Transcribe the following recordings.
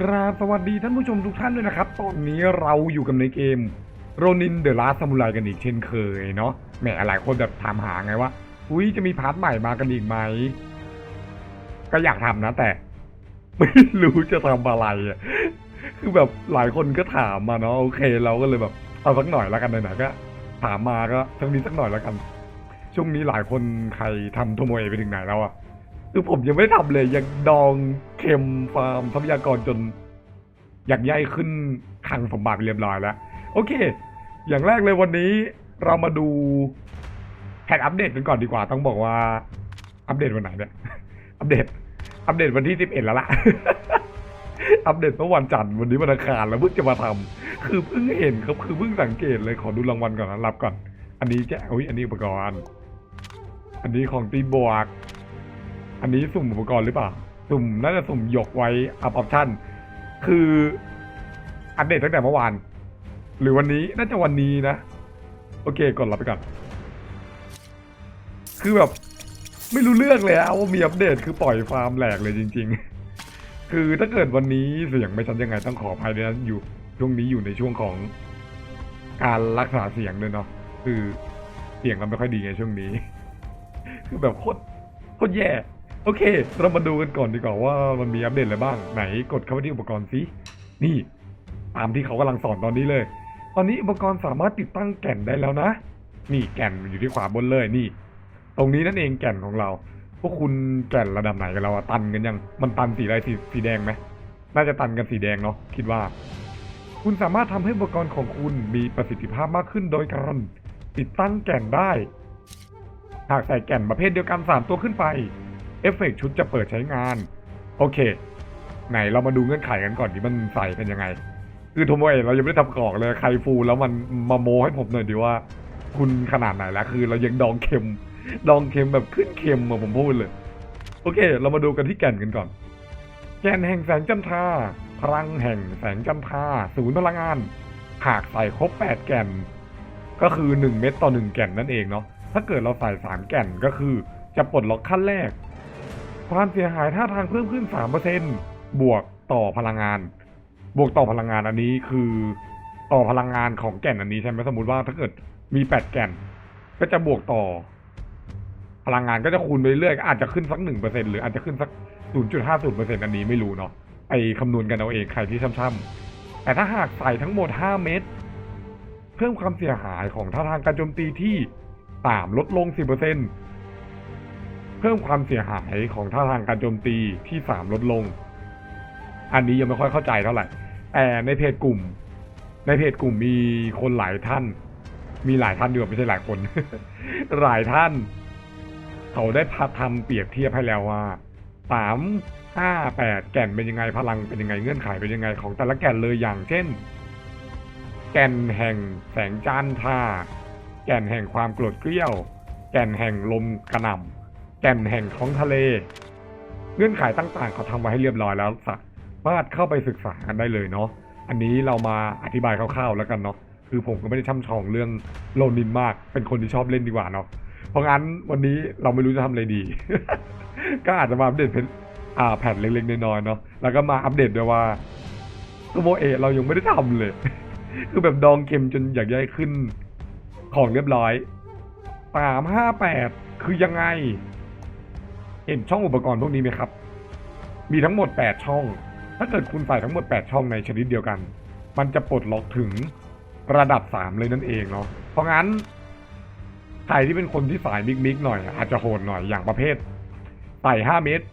กราบสวัสดีท่านผู้ชมทุกท่านด้วยนะครับ ตอนนี้เราอยู่กันในเกมโรนินเดอะลาส m มูไรกันอีกเช่นเคยเนาะแหมหลายคนแบบถามหาไงว่าอุ้ยจะมีพาร์ทใหม่มากันอีกไหม ก็อยากทำนะแต่ ไม่รู้จะทำอะไรคือแบบหลายคนก็ถามมาเนาะโอเค เราก็เลยแบบเอาสักหน่อยแล้วกันไหนๆก็ ถามมาก็ทั้งนี้สักหน่อยแล้วกัน ช่วงนี้หลายคนใครทำโทโมเอไปถึงไหนแล้วอะคือผมยังไม่ทำเลยยังดอง เค็มฟาร์มทรัพยากรจน อยากย่ายขึ้นคังสมบัติเรียบร้อยแล้ว โอเค อย่างแรกเลยวันนี้เรามาดูแพทอัปเดตกันก่อนดีกว่า ต้องบอกว่า อัปเดตวันไหนเนี่ย อัปเดต อัปเดตวันที่สิบเอ็ดแล้วล่ะ อัปเดตเมื่อวันจันทร์วันนี้วันอังคารแล้วเพิ่งจะมาทำคือเพิ่งเห็นครับ คือเพิ่งสังเกตเลยขอดูรางวัลก่อนนะรับก่อน อันนี้แจ้อุ้ยอันนี้อุปกรณ์ อันนี้ของตีบวก อันนี้สุ่มอุปกรณ์หรือเปล่า สุ่มน่าจะสุ่มหยกไว้อัพออปชั่นคืออัปเดตตั้งแต่เมื่อวาน หรือวันนี้น่าจะวันนี้นะ โอเคกดรับไปก่อน คือแบบไม่รู้เรื่องเลยอะว่ามีอัปเดตคือปล่อยฟาร์มแหลกเลยจริง ๆ คือถ้าเกิดวันนี้เสียงไม่ชัดยังไงต้องขออภัยด้วยนะอยู่ช่วงนี้อยู่ในช่วงของการรักษาเสียงด้วยเนาะคือเสียงเราไม่ค่อยดีไงช่วงนี้ คือแบบโคตรโคตรแย่ โอเค เรามาดูกันก่อนดีกว่าว่ามันมีอัปเดตอะไรบ้าง ไหนกดเข้าไปที่อุปกรณ์สินี่ ตามที่เขากำลังสอนตอนนี้เลย ตอนนี้อุปกรณ์สามารถติดตั้งแก่นได้แล้วนะ นี่แก่นอยู่ที่ขวาบนเลยนี่ ตรงนี้นั่นเองแก่นของเรา พวกคุณแก่นระดับไหนกันแล้วอะตันกันยัง มันตันสีอะไรสีสีแดงไหมน่าจะตันกันสีแดงเนาะคิดว่า คุณสามารถทำให้อุปกรณ์ของคุณมีประสิทธิภาพมากขึ้นโดยการติดตั้งแก่นได้ หากใส่แก่นประเภทเดียวกันสามตัวขึ้นไป เอฟเฟกต์ชุดจะเปิดใช้งาน โอเค ไหนเรามาดูเงื่อนไขกันก่อนที่มันใส่เป็นยังไง คือทโมเอะเรายังไม่ได้ทำกรอกเลยใครฟูลแล้วมันมาโมให้ผมหน่อยดีว่า คุณขนาดไหนแล้วคือเรายังดองเค็ม ดองเค็มแบบขึ้นเค็มอะผมพูดเลย โอเค เรามาดูกันที่แก่นกันก่อน แก่นแห่งแสงจันทราพลังแห่งแสงจันทราศูนย์พลังงานหากใส่ครบ8แก่น ก็คือ1เม็ดต่อ1แก่นนั่นเองเนาะถ้าเกิดเราใส่3แก่นก็คือจะปลดล็อกขั้นแรก ความเสียหายท่าทางเพิ่มขึ้น 3%บวกต่อพลังงาน บวกต่อพลังงานอันนี้คือ ต่อพลังงานของแก่นอันนี้ใช่ไหมสมมติว่าถ้าเกิดมี8แก่น ก็จะบวกต่อ พลังงานก็จะคูณไปเรื่อยๆอาจจะขึ้นสักหนึ่งเปอร์เซ็นหรืออาจจะขึ้นสักศูนย์จุดห้าศูนย์เปอร์เซ็นอันนี้ไม่รู้เนาะไอคำนวณกันเอาเองใครที่ช่ำๆแต่ถ้าหากใส่ทั้งหมดห้าเม็ดเพิ่มความเสียหายของท่าทางการโจมตีที่สามลดลงสิบเปอร์เซ็น เพิ่มความเสียหายของท่าทางการโจมตีที่สามลดลง อันนี้ยังไม่ค่อยเข้าใจเท่าไหร่แต่ในเพจกลุ่ม ในเพจกลุ่มมีคนหลายท่าน มีหลายท่านดีกว่าไม่ใช่หลายคน หลายท่าน เขาได้พาทำเปรียบเทียบให้แล้วว่าสามห้าแปดแก่นเป็นยังไงพลังเป็นยังไงเงื่อนไขเป็นยังไงของแต่ละแก่นเลยอย่างเช่น แก่นแห่งแสงจันทราแก่นแห่งความโกรธเกรี้ยว แก่นแห่งลมกระหน่ำ แก่นแห่งท้องทะเล เงื่อนไขต่างๆเขาทำไว้ให้เรียบร้อยแล้วสามารถเข้าไปศึกษากันได้เลยเนาะอันนี้เรามาอธิบายคร่าวๆแล้วกันเนาะคือผมก็ไม่ได้ช่ำชองเรื่องโลนินมาก เป็นคนที่ชอบเล่นดีกว่าเนาะเพราะงั้นวันนี้เราไม่รู้จะทำอะไรดี ก็อาจจะมาอัปเดตเป็นอ่าแผ่นเล็กๆน้อยๆเนาะแล้วก็มาอัปเดตด้วยว่าตัวโมเอะเรายังไม่ได้ทำเลย คือแบบดองเค็มจนอยากย้ายขึ้นของเรียบร้อยสามห้าแปดคือยังไง เห็นช่องอุปกรณ์พวกนี้ไหมครับ มีทั้งหมดแปดช่อง ถ้าเกิดคุณใส่ทั้งหมดแปดช่องในชนิดเดียวกัน มันจะปลดล็อกถึงระดับสามเลยนั่นเองเนาะ เพราะงั้นใครที่เป็นคนที่สายมิกๆหน่อย อาจจะโหดหน่อยอย่างประเภทไต่ห้าเมตร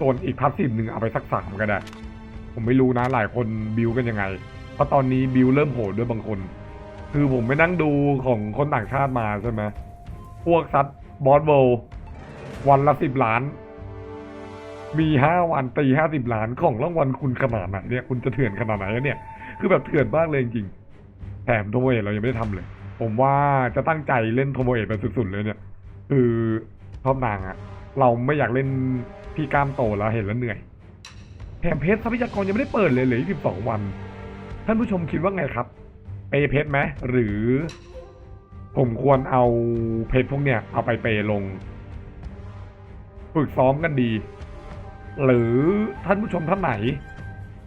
ส่วนอีกพัสซีฟหนึ่งเอาไปสักสามก็ได้ ผมไม่รู้นะหลายคนบิวกันยังไง เพราะตอนนี้บิวเริ่มโหดด้วยบางคน คือผมไปนั่งดูของคนต่างชาติมาใช่ไหมพวกซัดบอสโบ วันละสิบล้าน มีห้าวันตีห้าสิบล้านของรางวัลคุณขนาดไหนเนี่ยคุณจะเถื่อนขนาดไหนเนี่ย คือแบบเถื่อนมากเลยจริงแถมโทโมเอะเรายังไม่ได้ทำเลย ผมว่าจะตั้งใจเล่นโทโมเอะไปสุดๆเลยเนี่ย คือชอบนางอะเราไม่อยากเล่นพี่กล้ามโตแล้วเห็นแล้วเหนื่อยแถมเพชรทรัพยากรยังไม่ได้เปิดเลยเหลือสิบสองวัน ท่านผู้ชมคิดว่าไงครับเปย์เพชรไหมหรือ ผมควรเอาเพชรพวกเนี้ยเอาไปเปย์ลง ฝึกซ้อมกันดี หรือท่านผู้ชมท่านไหน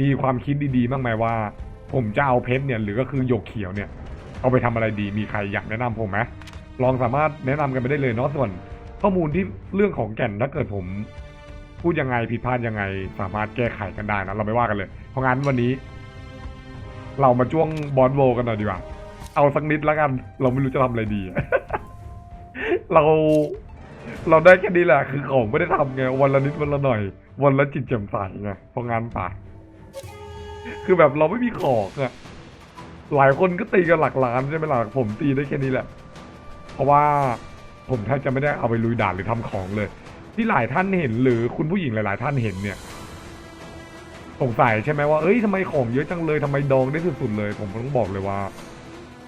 มีความคิดดีๆบ้างไหมว่า ผมจะเอาเพชรเนี่ยหรือก็คือหยกเขียวเนี่ย เอาไปทำอะไรดีมีใครอยากแนะนำผมไหมลองสามารถแนะนำกันไปได้เลยเนาะส่วน ข้อมูลที่เรื่องของแก่นถ้าเกิดผมพูดยังไงผิดพลาดยังไง สามารถแก้ไขกันได้นะเราไม่ว่ากันเลย เพราะงั้นวันนี้ เรามาจ้วงบอลโวกันหน่อยดีกว่า เอาสักนิดแล้วกัน เราไม่รู้จะทำอะไรดี เรา เราได้แค่นี้แหละคือของไม่ได้ทำไงวันละนิดวันละหน่อย วันละจิตแจ่มใสไงเพราะงานป่าคือแบบเราไม่มีของอะหลายคนก็ตีกันหลักล้านใช่ไหมล่ะผมตีได้แค่นี้แหละ เพราะว่าผมแทบจะไม่ได้เอาไปลุยด่านหรือทำของเลย ที่หลายท่านเห็นหรือคุณผู้หญิงหลาย ๆ ท่านเห็นเนี่ยสงสัยใช่ไหมว่าเอ้ยทำไมของเยอะจังเลยทำไมดองได้สุดๆเลย ผมต้องบอกเลยว่า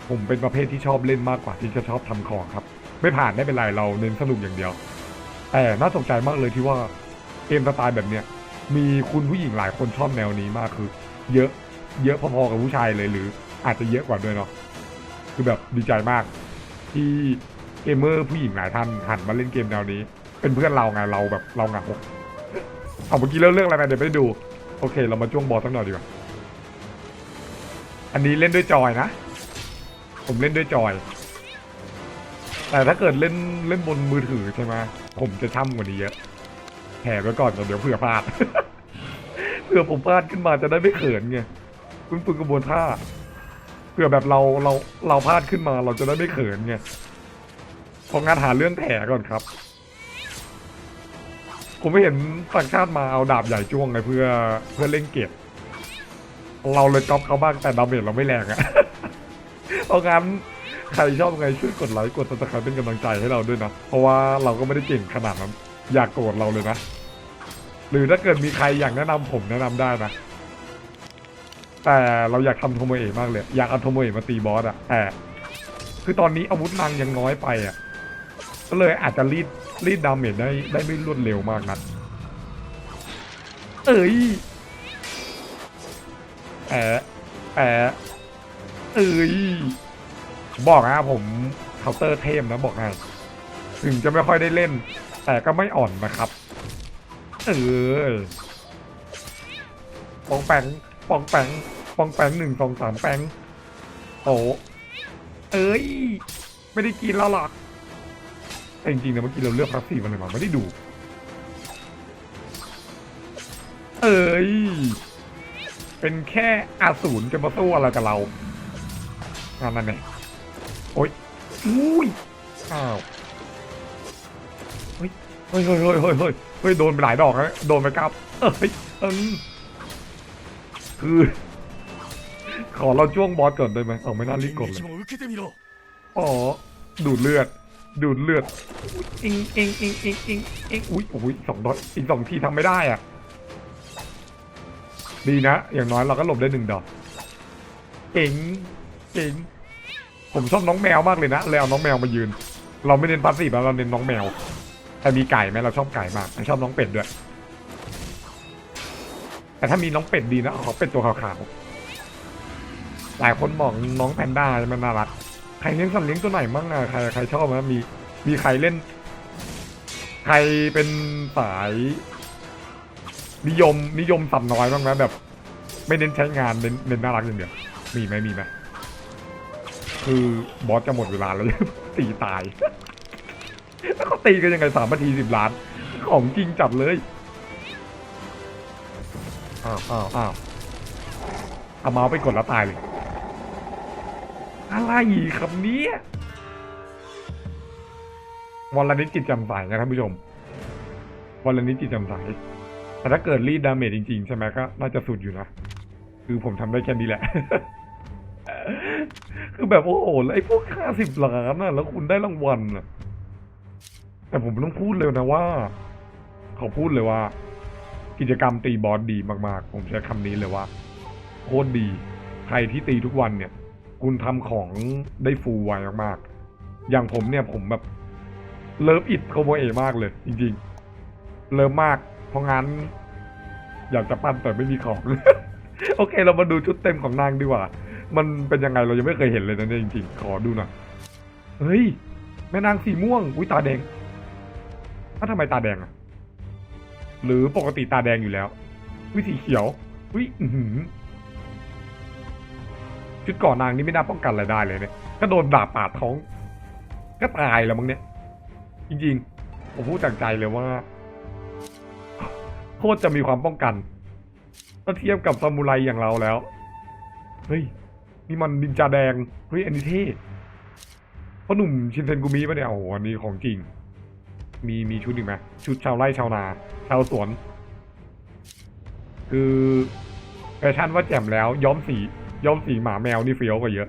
ผมเป็นประเภทที่ชอบเล่นมากกว่าที่จะชอบทำของครับ ไม่ผ่านไม่เป็นไรเราเน้นสนุกอย่างเดียว แต่น่าสนใจมากเลยที่ว่าเกมสไตล์แบบเนี้ยมีคุณผู้หญิงหลายคนชอบแนวนี้มากคือ เยอะเยอะพอๆกับผู้ชายเลยหรือ อาจจะเยอะกว่าด้วยเนาะคือแบบดีใจมาก ที่เกมเมอร์ผู้หญิงหลายท่านหันมาเล่นเกมแนวนี้ เป็นเพื่อนเราไงเราแบบเราเหงาเอาเมื่อกี้เรื่องเรื่องอะไรไปเดี๋ยวไปดู โอเค เรามาจ้วงบอลสักหน่อยดีกว่าอันนี้เล่นด้วยจอยนะ ผมเล่นด้วยจอย แต่ถ้าเกิดเล่นเล่นบนมือถือใช่ไหมผมจะช่ำกว่านี้เยอะแถไว้ก่อนเดี๋ยวเผื่อพลาด เผื่อผมพลาดขึ้นมาจะได้ไม่เขินไงคุณฝึกกระบวนท่าเผื่อแบบเราเราเราพลาดขึ้นมาเราจะได้ไม่เขินไงเพองานหาเรื่องแถก่อนครับ ผมไม่เห็นต่างชาติมาเอาดาบใหญ่จ้วงไงเพื่อเพื่อเล่นเกตเราเลยก๊อปเขาบ้างแต่ดาเมจเราไม่แรงอะเพราะงั้น ใครชอบไงช่วยกดไลค์กดติดตามเป็นกำลังใจให้เราด้วยนะ เพราะว่าเราก็ไม่ได้เก่งขนาดนั้น อยากโกรธเราเลยนะ หรือถ้าเกิดมีใครอยากแนะนำผมแนะนำได้นะ แต่เราอยากทำโทโมเอะมากเลย อยากเอาโทโมเอะมาตีบอสอะแต่คือตอนนี้อาวุธนางยังน้อยไปอะก็เลยอาจจะรีดรีดดาเมจได้ได้ไม่รวดเร็วมากนักเอ้ยแอะแอะเอ้ย บอกนะผมเคาน์เตอร์เทมนะบอกให้ถึงจะไม่ค่อยได้เล่น แต่ก็ไม่อ่อนนะครับ เออปองแปงปองแปงปองแปงหนึ่งสองสามแปงโอ้เอ้ย ไม่ได้กินแล้วหรอกแต่จริงๆนะเมื่อกี้เราเลือกพาสซีฟมันมาไม่ได้ดู เอ้ย เป็นแค่อาสูรจะมาสู้อะไรกับเรางานนั่นเอง โอ้ยอุ้ยอ้าวเฮ้ยเฮ้ยเฮ้ยเฮ้ยเฮ้ยโดนไปหลายดอกแล้วโดนไปกับเฮ้ยอืมคือขอเราจ้วงบอสก่อนได้ไหมเอาไม่น่ารีบกดเลยอ๋อดูดเลือด ดูดเลือดอิงอิงอิงอิงอิงอิงอุ้ยอุ้ยสองดอกอีกสองทีทำไม่ได้อะดีนะ อย่างน้อยเราก็หลบได้หนึ่งดอกเก่งเก่ง ผมชอบน้องแมวมากเลยนะเลยเอาน้องแมวมายืน เราไม่เน้นพาสซีฟเราเน้นน้องแมวแต่มีไก่ไหมเราชอบไก่มากชอบน้องเป็ดด้วย แต่ถ้ามีน้องเป็ดดีนะขอเป็ดตัวขาวๆหลายคนบอกน้องแพนด้ามันน่ารักใครเลี้ยงสัตว์เลี้ยงตัวไหนมั่งอะใครใครชอบไหมมีมีใครเล่น ใครเป็นสาย นิยมนิยมสัตว์น้อยบ้างไหมแบบ ไม่เน้นใช้งานเน้นเน้นน่ารักอย่างเดียวมีไหมมีไหม คือบอสจะหมดเวลาแล้วตีตาย แล้วเขาตีกันยังไงสามนาทีสิบล้าน ของจริงจัดเลย อ้าวอ้าวอ้าวเอาเมาส์ไปกดแล้วตายเลย อะไรครับเนี้ยวันละนิดจิตจำใสนะท่านผู้ชม วันละนิดจิตจำใสแต่ถ้าเกิดรีดดาเมจจริงๆ ใช่ไหมก็น่าจะสุดอยู่นะ คือผมทำได้แค่นี้แหละ คือแบบโอ้โหแล้วไอ้พวกค่าสิบล้านน่ะ แล้วคุณได้รางวัลน่ะ แต่ผมต้องพูดเลยนะว่า เขอพูดเลยว่า กิจกรรมตีบอสดีมากๆ ผมใช้คำนี้เลยว่าโคตรดี ใครที่ตีทุกวันเนี่ย คุณทำของได้ฟูไวมากๆ อย่างผมเนี่ยผมแบบ เลิฟอิดโคโมเอมากเลย จริงๆ เลิฟมาก เพราะงั้น อยากจะปั้นแต่ไม่มีของ โอเค เรามาดูชุดเต็มของนางดีกว่า มันเป็นยังไงเรายังไม่เคยเห็นเลยนะเนี่ยจริงๆ ขอดูหน่อยเฮ้ย แม่นางสีม่วง อุ้ยตาแดงถ้าวทำไมตาแดงอะหรือปกติตาแดงอยู่แล้ว วิสีเขียวอุ้ยอืชุดก่อนนางนี่ไม่น่าป้องกันอะไรได้เลยเนี่ย ก็โดนดาบปาดท้อง ก็ตายแล้วมั้งเนี่ย จริงๆ ผมพูดจากใจเลยว่าโคตรจะมีความป้องกันถ้าเทียบกับซามูไรอย่างเราแล้ว เฮ้ย นี่มันนินจาแดง เฮ้ยอันนี้เท่พ่อหนุ่มชินเซนกุมิปะเนี่ยโอ้โหอันนี้ของจริง มีมีชุดอีกไหมชุดชาวไร่ชาวนา ชาวสวน คือแฟชั่นว่าแจ่มแล้ว ย้อมสีย้อมสีหมาแมวนี่เฟี้ยวกว่าเยอะ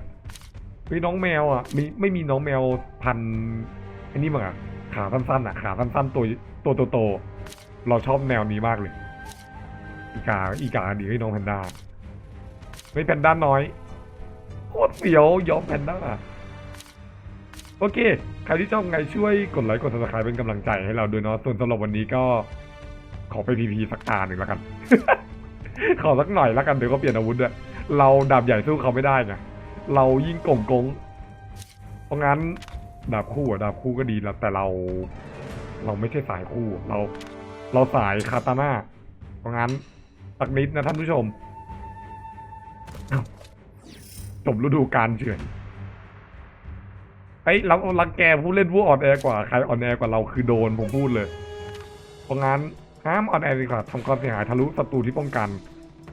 เฮ้ยน้องแมวอะมีไม่มีน้องแมวพันอันนี้มั้งอะขาสั้นๆอะขาสั้นๆตัวตัวโตๆเราชอบแนวนี้มากเลย อีกาอีกาดีให้น้องแพนด้าไม่แพนด้าน้อย โคตรเฟี้ยวย้อมแพนด้าโอเค ใครที่ชอบไงช่วยกดไลค์กด subscribe เป็นกำลังใจให้เราด้วยเนาะส่วนสำหรับวันนี้ก็ ขอไปพีพีสักตาหนึ่งแล้วกัน ขอสักหน่อยแล้วกันเดี๋ยวก็เปลี่ยนอาวุธด้วยเราดาบใหญ่สู้เขาไม่ได้ไงเรายิ่งก่งกงเพราะงั้นดาบคู่อะดาบคู่ก็ดีแล้วแต่เรา เราไม่ใช่สายคู่เรา เราสายคาตาน่าเพราะงั้นสักนิดนะท่านผู้ชม จบฤดูกาลเฉยเฮ้ยเราลังแกผู้เล่นผู้อ่อนแอกว่า ใครอ่อนแอกว่าเราคือโดนผมพูดเลย เพราะงั้นห้ามอ่อนแอดีกว่าทำความเสียหายทะลุศัตรูที่ป้องกัน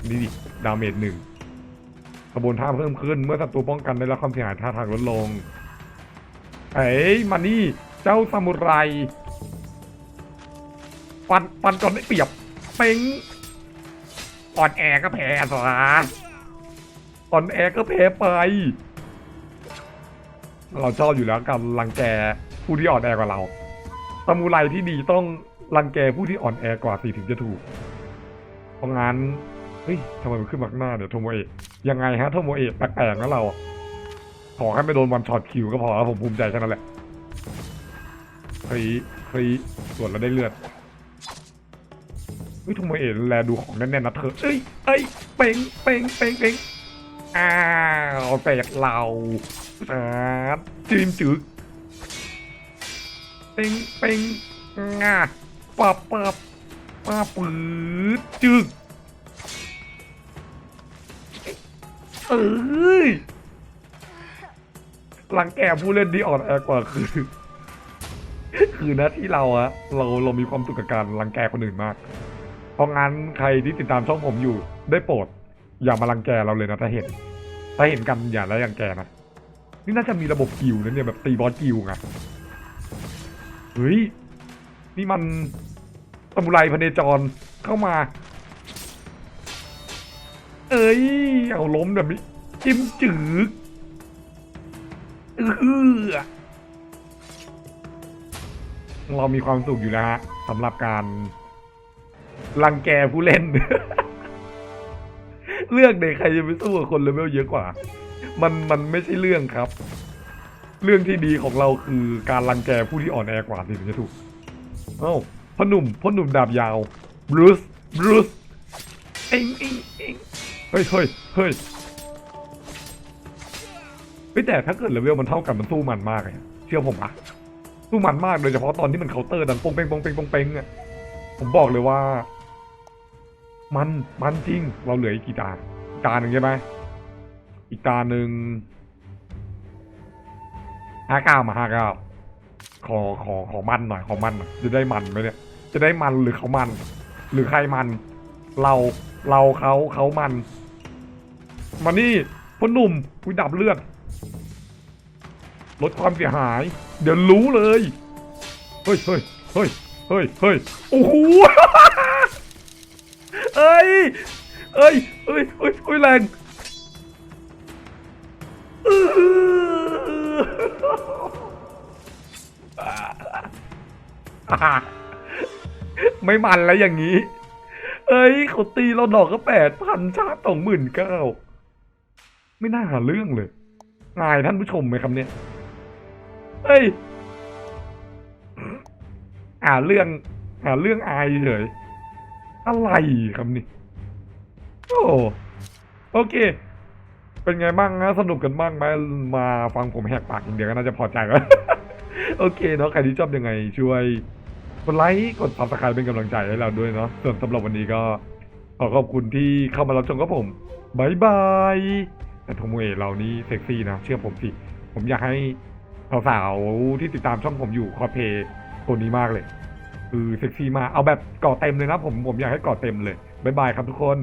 นี่ดิดาเมจหนึ่งกระบวนท่าเพิ่มขึ้นเมื่อศัตรูป้องกันได้รับความเสียหายท่าทางลดลงเอ้ยมานี่เจ้าซามูไรฟันฟันก่อนได้เปรียบเป้งอ่อนแอก็แพ้สะ อ่อนแอก็แพ้ไป เราชอบอยู่แล้วกับรังแกผู้ที่อ่อนแอกว่าเราซามูไรที่ดีต้องรังแกผู้ที่อ่อนแอกว่าสิถึงจะถูก เพราะงั้น เฮ้ยทำไมมันขึ้นมาข้างหน้าเดี๋ยวโทโมเอะยังไงฮะโทโมเอะแปลกๆนะเรา ขอให้ไม่โดนวันช็อตคิวก็พอแล้วผมภูมิใจแค่นั้นแหละคลีคลีส่วนเราได้เลือดเฮ้ยโทโมเอะแลดูของแน่นๆนะเธอ เอ้ย เอ้ย เป่งเป่งเป่งเป่ง อ้าวแตกเราอ่าจีมจึกเป่งเป่งงาปับปับปับปืดจึกเอ้ยหลังแกผู้เล่นที่อ่อนแอกว่าคือ คือหน้าที่เราอะเราเรามีความสุขกับการรังแกคนอื่นมาก เพราะงั้นใครที่ติดตามช่องผมอยู่ได้โปรด อย่ามารังแกเราเลยนะถ้าเห็น ถ้าเห็นกันอย่าได้รังแกนะนี่น่าจะมีระบบกิวนะเนี่ยแบบตีบอสกิวไงเฮ้ยนี่มันสมุไรพเนจรเข้ามา เอ้ยเอาล้มแบบนี้จิ้มจืดเออเรามีความสุขอยู่แล้วฮะสำหรับการรังแกผู้เล่น เลือกเด็กใครจะไปสู้กับคนเลเวลเยอะกว่า มันมันไม่ใช่เรื่องครับ เรื่องที่ดีของเราคือการรังแกผู้ที่อ่อนแอกว่าสิถึงจะถูก เอ้าพ่อหนุ่มพ่อหนุ่มดาบยาวบรูซบรูซเอ็งเอ็งเอ็งเฮ้ยเฮ้ยเฮ้ยแต่ถ้าเกิดเลเวลมันเท่ากันมันสู้มันมากเลยเชื่อผมอะสู้มันมากโดยเฉพาะตอนที่มันเคาน์เตอร์ดังปงเปงปงเปงปงเปงอะผมบอกเลยว่า มันมันจริง เราเหลืออีกกี่ตาตาหนึ่งใช่ไหมอีกตาหนึ่งห้าเก้ามาห้าเก้าขอขอขอมันหน่อยขอมันหน่อยจะได้มันไหมเนี่ย จะได้มันหรือเขามัน หรือใครมัน เราเราเขาเขามัน มานี่พ่อหนุ่มคุยดับเลือดลดความเสียหาย เดี๋ยวรู้เลย เฮ้ยเฮ้ยเฮ้ยเฮ้ยเฮ้ยโอ้โห เอ้ย เอ้ยเอ้ยเอ้ยเอ้ยแรงไม่มันแล้วอย่างนี้ เอ้ยเขาตีเราดอกก็แปดพันชาสองหมื่นเก้า ไม่น่าหาเรื่องเลยนายท่านผู้ชมไหมครับเนี่ยเอ้ยหาเรื่อง หาเรื่องอายเฉย อะไรครับนี่ โอ้โอเค เป็นไงบ้างนะสนุกกันบ้างไหมมาฟังผมแหกปากอย่างเดียวก็น่าจะพอใจแล้วโอเคเนาะใครที่ชอบยังไงช่วยกดไลค์กดซับสไครป์เป็นกำลังใจให้เราด้วยเนาะส่วนสำหรับวันนี้ก็ ขอขอบคุณที่เข้ามารับชมกับผมบายบายแต่ทโมเอเรานี่เซ็กซี่นะเชื่อผมสิ ผมอยากให้สาวๆที่ติดตามช่องผมอยู่คอเพย์ตัวนี้มากเลย คือเซ็กซี่มากเอาแบบก่อเต็มเลยนะผมผมอยากให้ก่อเต็มเลยบายบายครับทุกคน